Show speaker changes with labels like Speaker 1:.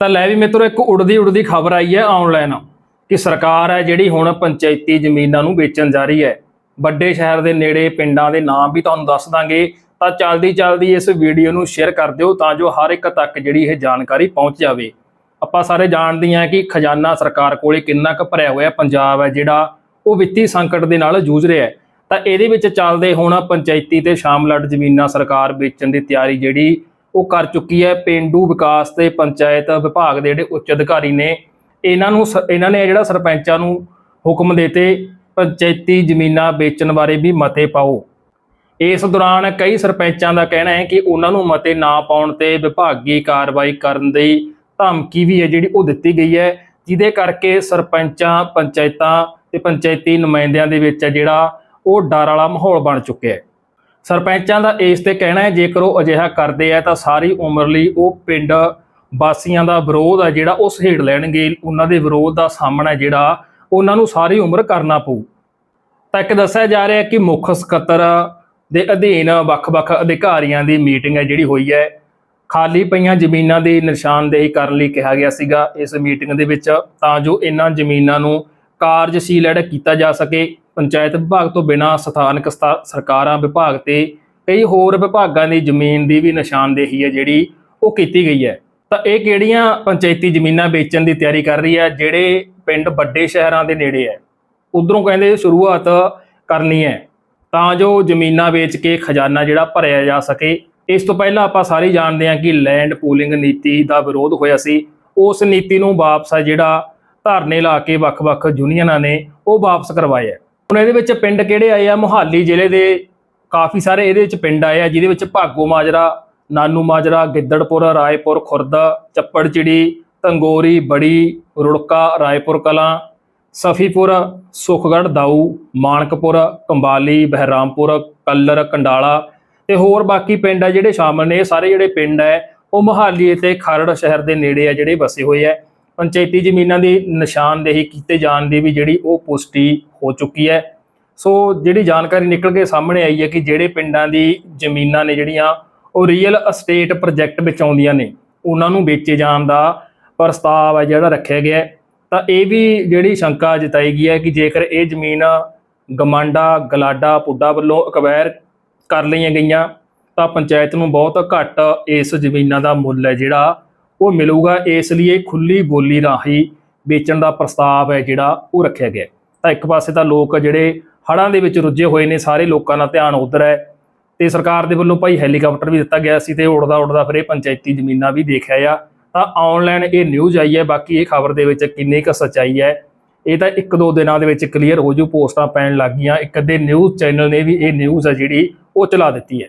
Speaker 1: ਤਾਂ ਲੈ ਵੀ ਮਿੱਤਰੋ, ਇੱਕ ਉੜਦੀ ਉੜਦੀ ਖਬਰ ਆਈ ਹੈ ਆਨਲਾਈਨ ਕਿ ਸਰਕਾਰ ਹੈ ਜਿਹੜੀ ਹੁਣ ਪੰਚਾਇਤੀ ਜ਼ਮੀਨਾਂ ਨੂੰ ਵੇਚਣ ਜਾ ਰਹੀ ਹੈ। ਵੱਡੇ ਸ਼ਹਿਰ ਦੇ ਨੇੜੇ ਪਿੰਡਾਂ ਦੇ ਨਾਮ ਵੀ ਤੁਹਾਨੂੰ ਦੱਸ ਦਾਂਗੇ। ਤਾਂ ਚਲਦੀ ਚਲਦੀ ਇਸ ਵੀਡੀਓ ਨੂੰ ਸ਼ੇਅਰ ਕਰ ਦਿਓ ਤਾਂ ਜੋ ਹਰ ਇੱਕ ਤੱਕ ਜਿਹੜੀ ਇਹ ਜਾਣਕਾਰੀ ਪਹੁੰਚ ਜਾਵੇ। ਆਪਾਂ ਸਾਰੇ ਜਾਣਦੇ ਹਾਂ ਕਿ ਖਜ਼ਾਨਾ ਸਰਕਾਰ ਕੋਲੇ ਕਿੰਨਾ ਕੁ ਭਰਿਆ ਹੋਇਆ ਪੰਜਾਬ ਹੈ, ਜਿਹੜਾ ਉਹ ਵਿੱਤੀ ਸੰਕਟ ਦੇ ਨਾਲ ਜੂਝ ਰਿਹਾ ਹੈ। ਤਾਂ ਇਹਦੇ ਵਿੱਚ ਚੱਲਦੇ ਹੁਣ ਪੰਚਾਇਤੀ ਤੇ ਸ਼ਾਮਲਟ ਜ਼ਮੀਨਾਂ ਸਰਕਾਰ ਵੇਚਣ ਦੀ ਤਿਆਰੀ ਜਿਹੜੀ ਉਹ ਕਰ ਚੁੱਕੀ ਹੈ। ਪਿੰਡੂ ਵਿਕਾਸ ਤੇ ਪੰਚਾਇਤ ਵਿਭਾਗ ਦੇ ਜਿਹੜੇ ਉੱਚ ਅਧਿਕਾਰੀ ਨੇ, ਇਹਨਾਂ ਨੂੰ ਸ- ਇਹਨਾਂ ਨੇ ਜਿਹੜਾ ਸਰਪੰਚਾਂ ਨੂੰ ਹੁਕਮ ਦਿੱਤੇ, ਪੰਚਾਇਤੀ ਜ਼ਮੀਨਾਂ ਵੇਚਣ ਬਾਰੇ ਵੀ ਮਤੇ ਪਾਓ। ਇਸ ਦੌਰਾਨ ਕਈ ਸਰਪੰਚਾਂ ਦਾ ਕਹਿਣਾ ਹੈ ਕਿ ਉਹਨਾਂ ਨੂੰ ਮਤੇ ਨਾ ਪਾਉਣ ਤੇ ਵਿਭਾਗੀ ਕਾਰਵਾਈ ਕਰਨ ਦੀ ਧਮਕੀ ਵੀ ਹੈ ਜਿਹੜੀ ਉਹ ਦਿੱਤੀ ਗਈ ਹੈ, ਜਿਹਦੇ ਕਰਕੇ ਸਰਪੰਚਾਂ, ਪੰਚਾਇਤਾਂ ਤੇ ਪੰਚਾਇਤੀ ਨੁਮਾਇੰਦਿਆਂ ਦੇ ਵਿੱਚ ਹੈ ਜਿਹੜਾ ਉਹ ਡਰ ਵਾਲਾ ਮਾਹੌਲ ਬਣ ਚੁੱਕਿਆ ਹੈ। ਸਰਪੰਚਾਂ ਦਾ ਇਸ ਤੇ ਕਹਿਣਾ ਹੈ, ਜੇਕਰ ਉਹ ਅਜਿਹਾ ਕਰਦੇ ਆ ਤਾਂ ਸਾਰੀ ਉਮਰ ਲਈ ਉਹ ਪਿੰਡ ਵਾਸੀਆਂ ਦਾ ਵਿਰੋਧ ਹੈ ਜਿਹੜਾ ਉਹ ਸਹੇੜ ਲੈਣਗੇ। ਉਹਨਾਂ ਦੇ ਵਿਰੋਧ ਦਾ ਸਾਹਮਣਾ ਜਿਹੜਾ ਉਹਨਾਂ ਨੂੰ ਸਾਰੀ ਉਮਰ ਕਰਨਾ ਪਊ। ਤਾਂ ਇੱਕ ਦੱਸਿਆ ਜਾ ਰਿਹਾ ਕਿ ਮੁੱਖ ਸਕੱਤਰ ਦੇ ਅਧੀਨ ਵੱਖ-ਵੱਖ ਅਧਿਕਾਰੀਆਂ ਦੀ ਮੀਟਿੰਗ ਹੈ ਜਿਹੜੀ ਹੋਈ ਹੈ। ਖਾਲੀ ਪਈਆਂ ਜ਼ਮੀਨਾਂ ਦੀ ਨਿਸ਼ਾਨਦੇਹੀ ਕਰਨ ਲਈ ਕਿਹਾ ਗਿਆ ਸੀਗਾ। ਇਸ ਮੀਟਿੰਗ ਦੇ ਵਿੱਚ ਤਾਂ ਜੋ ਇਹਨਾਂ ਜ਼ਮੀਨਾਂ ਨੂੰ ਕਾਰਜਸ਼ੀਲ ਜਿਹੜਾ ਕੀਤਾ ਜਾ ਸਕੇ। ਪੰਚਾਇਤ ਵਿਭਾਗ ਤੋਂ ਬਿਨਾਂ ਸਥਾਨਕ ਸਤਾ- ਸਰਕਾਰਾਂ ਵਿਭਾਗ ਤੇ ਕਈ ਹੋਰ ਵਿਭਾਗਾਂ ਦੀ ਜ਼ਮੀਨ ਦੀ ਵੀ ਨਿਸ਼ਾਨਦੇਹੀ ਹੈ ਜਿਹੜੀ ਉਹ ਕੀਤੀ ਗਈ ਹੈ। ਤਾਂ ਇਹ ਕਿਹੜੀਆਂ ਪੰਚਾਇਤੀ ਜ਼ਮੀਨਾਂ ਵੇਚਣ ਦੀ ਤਿਆਰੀ ਕਰ ਰਹੀ ਹੈ, ਜਿਹੜੇ ਪਿੰਡ ਵੱਡੇ ਸ਼ਹਿਰਾਂ ਦੇ ਨੇੜੇ ਹੈ? ਉਧਰੋਂ ਕਹਿੰਦੇ ਸ਼ੁਰੂਆਤ ਕਰਨੀ ਹੈ, ਤਾਂ ਜੋ ਜ਼ਮੀਨਾਂ ਵੇਚ ਕੇ ਖਜ਼ਾਨਾ ਜਿਹੜਾ ਭਰਿਆ ਜਾ ਸਕੇ। ਇਸ ਤੋਂ ਪਹਿਲਾਂ ਆਪਾਂ ਸਾਰੇ ਜਾਣਦੇ ਹਾਂ ਕਿ ਲੈਂਡ ਪੂਲਿੰਗ ਨੀਤੀ ਦਾ ਵਿਰੋਧ ਹੋਇਆ ਸੀ। ਉਸ ਨੀਤੀ ਨੂੰ ਵਾਪਸ ਜਿਹੜਾ ਧਰਨੇ ਲਾ ਕੇ ਵੱਖ-ਵੱਖ ਯੂਨੀਅਨਾਂ ਨੇ ਉਹ ਵਾਪਸ ਕਰਵਾਏ ਆ ਹੁਣ ਇਹਦੇ ਵਿੱਚ ਪਿੰਡ ਕਿਹੜੇ ਆਏ ਆ? ਮੁਹਾਲੀ ਜ਼ਿਲ੍ਹੇ ਦੇ ਕਾਫੀ ਸਾਰੇ ਇਹਦੇ ਵਿੱਚ ਪਿੰਡ ਆਏ ਆ, ਜਿਹਦੇ ਵਿੱਚ ਭਾਗੋ ਮਾਜਰਾ, ਨਾਨੂ ਮਾਜਰਾ, ਗਿੱਦੜਪੁਰ, ਰਾਏਪੁਰ, ਖੁਰਦਾ, ਚੱਪੜਚਿੜੀ, ਤੰਗੋਰੀ, ਬੜੀ, ਰੁੜਕਾ, ਰਾਏਪੁਰ ਕਲਾਂ, ਸਫੀਪੁਰ, ਸੁਖਗੜ੍ਹ, ਦਾਊ, ਮਾਨਕਪੁਰ, ਕੰਬਾਲੀ, ਬਹਿਰਾਮਪੁਰ, ਕੱਲਰ, ਕੰਡਾਲਾ ਤੇ ਹੋਰ ਬਾਕੀ ਪਿੰਡ ਆ ਜਿਹੜੇ ਸ਼ਾਮਲ ਨੇ। ਇਹ ਸਾਰੇ ਜਿਹੜੇ ਪਿੰਡ ਹੈ ਉਹ ਮੋਹਾਲੀ ਤੇ ਖਰੜ ਸ਼ਹਿਰ ਦੇ ਨੇੜੇ ਆ ਜਿਹੜੇ ਵਸੇ ਹੋਏ ਆ। ਪੰਚਾਇਤੀ ਜ਼ਮੀਨਾਂ ਦੀ ਨਿਸ਼ਾਨਦੇਹੀ ਕੀਤੇ ਜਾਣ ਦੀ ਵੀ ਜਿਹੜੀ ਉਹ ਪੁਸ਼ਟੀ ਹੋ ਚੁੱਕੀ ਹੈ। ਸੋ ਜਿਹੜੀ ਜਾਣਕਾਰੀ ਨਿਕਲ ਕੇ ਸਾਹਮਣੇ ਆਈ ਹੈ ਕਿ ਜਿਹੜੇ ਪਿੰਡਾਂ ਦੀ ਜ਼ਮੀਨਾਂ ਨੇ ਜਿਹੜੀਆਂ, ਉਹ ਰੀਅਲ ਅਸਟੇਟ ਪ੍ਰੋਜੈਕਟ ਵਿੱਚ ਆਉਂਦੀਆਂ ਨੇ, ਉਹਨਾਂ ਨੂੰ ਵੇਚੇ ਜਾਣ ਦਾ ਪ੍ਰਸਤਾਵ ਹੈ ਜਿਹੜਾ ਰੱਖਿਆ ਗਿਆ ਤਾਂ ਇਹ ਵੀ ਜਿਹੜੀ ਸ਼ੰਕਾ ਜਤਾਈ ਗਈ ਹੈ ਕਿ ਜੇਕਰ ਇਹ ਜ਼ਮੀਨ ਗਮਾਂਡਾ, ਗਲਾਡਾ, ਪੁੱਡਾ ਵੱਲੋਂ ਅਕਵਾਇਰ ਕਰ ਲਈਆਂ ਗਈਆਂ, ਤਾਂ ਪੰਚਾਇਤ ਨੂੰ ਬਹੁਤ ਘੱਟ ਇਸ ਜ਼ਮੀਨਾਂ ਦਾ ਮੁੱਲ ਹੈ ਜਿਹੜਾ ਉਹ ਮਿਲੂਗਾ ਇਸ ਲਈ ਇਹ ਖੁੱਲੀ ਬੋਲੀ ਰਾਹੀਂ ਵੇਚਣ ਦਾ ਪ੍ਰਸਤਾਵ ਹੈ ਜਿਹੜਾ ਉਹ ਰੱਖਿਆ ਗਿਆ ਤਾਂ ਇੱਕ ਪਾਸੇ ਤਾਂ ਲੋਕ ਜਿਹੜੇ ਹੜ੍ਹਾਂ ਦੇ ਵਿੱਚ ਰੁੱਝੇ ਹੋਏ ਨੇ, ਸਾਰੇ ਲੋਕਾਂ ਦਾ ਧਿਆਨ ਉਧਰ ਹੈ ਤੇ ਸਰਕਾਰ ਦੇ ਵੱਲੋਂ ਭਾਈ ਹੈਲੀਕਾਪਟਰ ਵੀ ਦਿੱਤਾ ਗਿਆ ਸੀ ਤੇ ਉੜਦਾ ਉੜਦਾ ਫਿਰ ਇਹ ਪੰਚਾਇਤੀ ਜ਼ਮੀਨਾਂ ਵੀ ਦੇਖਿਆ ਆ। ਤਾਂ ਆਨਲਾਈਨ ਇਹ ਨਿਊਜ਼ ਆਈ ਹੈ, ਬਾਕੀ ਇਹ ਖਬਰ ਦੇ ਵਿੱਚ ਕਿੰਨੀ ਕੁ ਸੱਚਾਈ ਹੈ, ਇਹ ਤਾਂ ਇੱਕ ਦੋ ਦਿਨਾਂ ਦੇ ਵਿੱਚ ਕਲੀਅਰ ਹੋ ਜੂ, ਪੋਸਟਾਂ ਪੈਣ ਲੱਗ ਗਈਆਂ। ਇੱਕ ਅੱਧੇ ਨਿਊਜ਼ ਚੈਨਲ ਨੇ ਵੀ ਇਹ ਨਿਊਜ਼ ਹੈ ਜਿਹੜੀ ਉਹ ਚਲਾ ਦਿੱਤੀ ਹੈ।